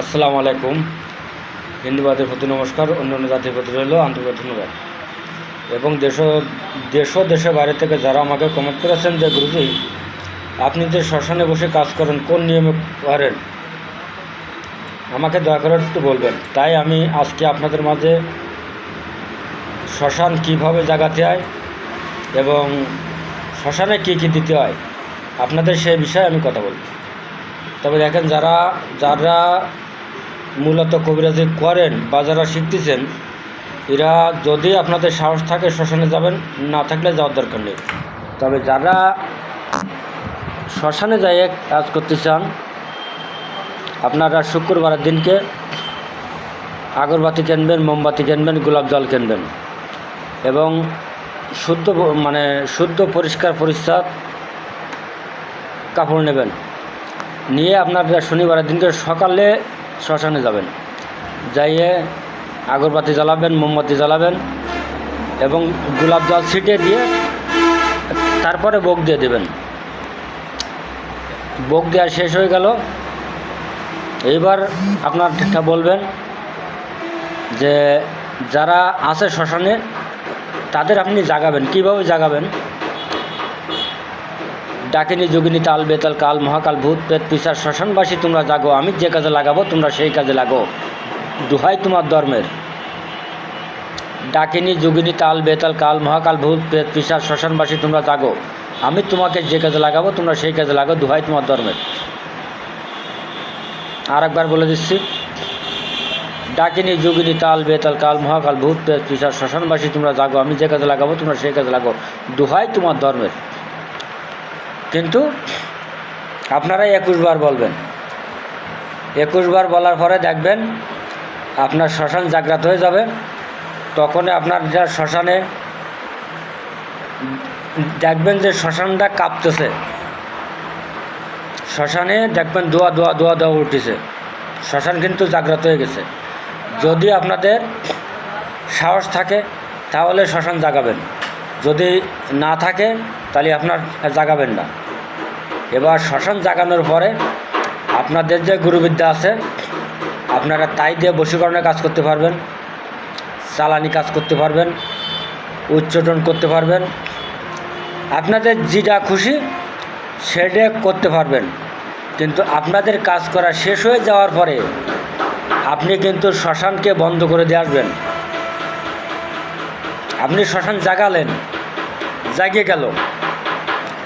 আসসালামু আলাইকুম। হিন্দুবাদের প্রতি নমস্কার, অন্য অন্য জাতির প্রতি রইল আন্তর্জাতিক ধন্যবাদ। এবং দেশ দেশ দেশের বাইরে থেকে যারা আমাকে কমেন্ট করেছেন যে, গুরুজি, আপনি যে শ্মশানে বসে কাজ করেন, কোন নিয়মে করেন আমাকে দয়া করে একটু বলবেন। তাই আমি আজকে আপনাদের মাঝে শ্মশান কীভাবে জাগাতে হয় এবং শ্মশানে কী কী দিতে হয়, আপনাদের সেই বিষয়ে আমি কথা বলব। তবে দেখেন, যারা যারা মূলত কবিরাজি করেন বা যারা শিখতেছেন। এরা যদি আপনাদের সাহস থাকে শ্মশানে যাবেন, না থাকলে যাওয়ার দরকার নেই। তবে যারা শ্মশানে যাই কাজ করতে চান, আপনারা শুক্রবারের দিনকে আগরবাতি কিনবেন, মোমবাতি কিনবেন, গোলাপ জল কিনবেন এবং শুদ্ধ মানে শুদ্ধ পরিষ্কার পরিচ্ছদ কাপড় নেবেন। নিয়ে আপনারা শনিবারের দিনকে সকালে শ্মশানে যাবেন। যাইয়ে আগরবাতি জ্বালাবেন, মোমবাতি জ্বালাবেন এবং গোলাপ জল ছিটিয়ে দিয়ে তারপরে ভোগ দিয়ে দেবেন। ভোগ দেওয়া শেষ হয়ে গেল। এইবার আপনার ঠিকঠাক বলবেন যে, যারা আছে শ্মশানে, তাদের আপনি জাগাবেন। কীভাবে জাগাবেন? ডাকিনী, যোগিনী, তাল, বেতাল, কাল, মহাকাল, ভূত, প্রেত, পিসার, শ্মশানবাসী, তোমরা জাগো, আমি যে কাজে লাগাবো, তোমরা সেই কাজে লাগো। দুহাই তোমার ধর্মের। ডাকিনী, যোগিনী, তাল, বেতাল, কাল, মহাকাল, ভূত, প্রেত, পিসার, শ্মশানবাসী, তোমরা জাগো, আমি তোমাকে যে কাজে লাগাবো, তোমরা সেই কাজে লাগো, দুহাই তোমার ধর্মের। আর একবার বলে দিচ্ছি। ডাকিনী, যোগিনী, তাল, বেতাল, কাল, মহাকাল, ভূত, প্রেত, পিসার, শ্মশানবাসী, তোমরা জাগো, আমি যে কাজে লাগাবো, তোমরা সেই কাজে লাগো, দুহাই তোমার ধর্মের। কিন্তু আপনারা একুশ বার বলবেন। একুশ বার বলার পরে দেখবেন আপনার শ্মশান জাগ্রাত হয়ে যাবে। তখন আপনার যা শ্মশানে দেখবেন যে শ্মশানটা কাঁপতেছে। শ্মশানে দেখবেন দোয়া দোয়া দোয়া দোয়া উঠেছে শ্মশান কিন্তু জাগ্রত হয়ে গেছে। যদি আপনাদের সাহস থাকে, তাহলে শ্মশান জাগাবেন। যদি না থাকে, তাহলে আপনার জাগাবেন না। এবার শ্মশান জাগানোর পরে আপনাদের যে গুরুবিদ্যা আছে, আপনারা তাই দিয়ে বশীকরণের কাজ করতে পারবেন, চালানি কাজ করতে পারবেন, উচ্চটন করতে পারবেন, আপনাদের যেটা খুশি সেটা করতে পারবেন। কিন্তু আপনাদের কাজ করা শেষ হয়ে যাওয়ার পরে আপনি কিন্তু শ্মশানকে বন্ধ করে দিয়ে আসবেন। আপনি শ্মশান জাগালেন, জাগিয়ে গেল।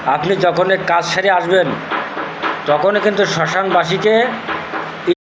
আপনি যখন কাজ সেরে আসবেন তখন কিন্তু শ্মশানবাসীকে